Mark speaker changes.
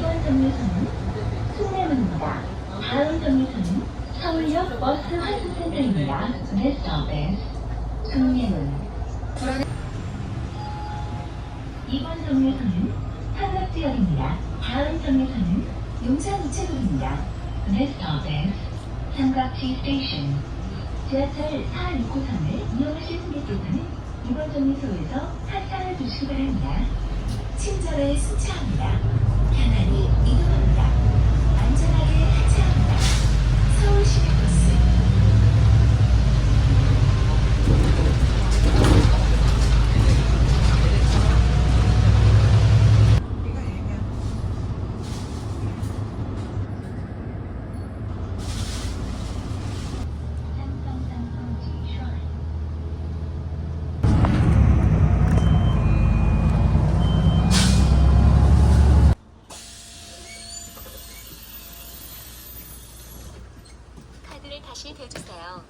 Speaker 1: 정류소는 숭례문입니다. 다음 정류소는 서울역 버스 환승센터입니다. Next stop is 숭례문. 이번 정류소는 삼각지역입니다. 다음 정류소는 용산 우체국입니다. Next stop is 삼각지 스테이션. 지하철 4, 6호선을 이용하실 승객께서는 이번 정류소에서 하차를 두시기 바랍니다. 친절에 승차합니다.
Speaker 2: 다시 대주세요.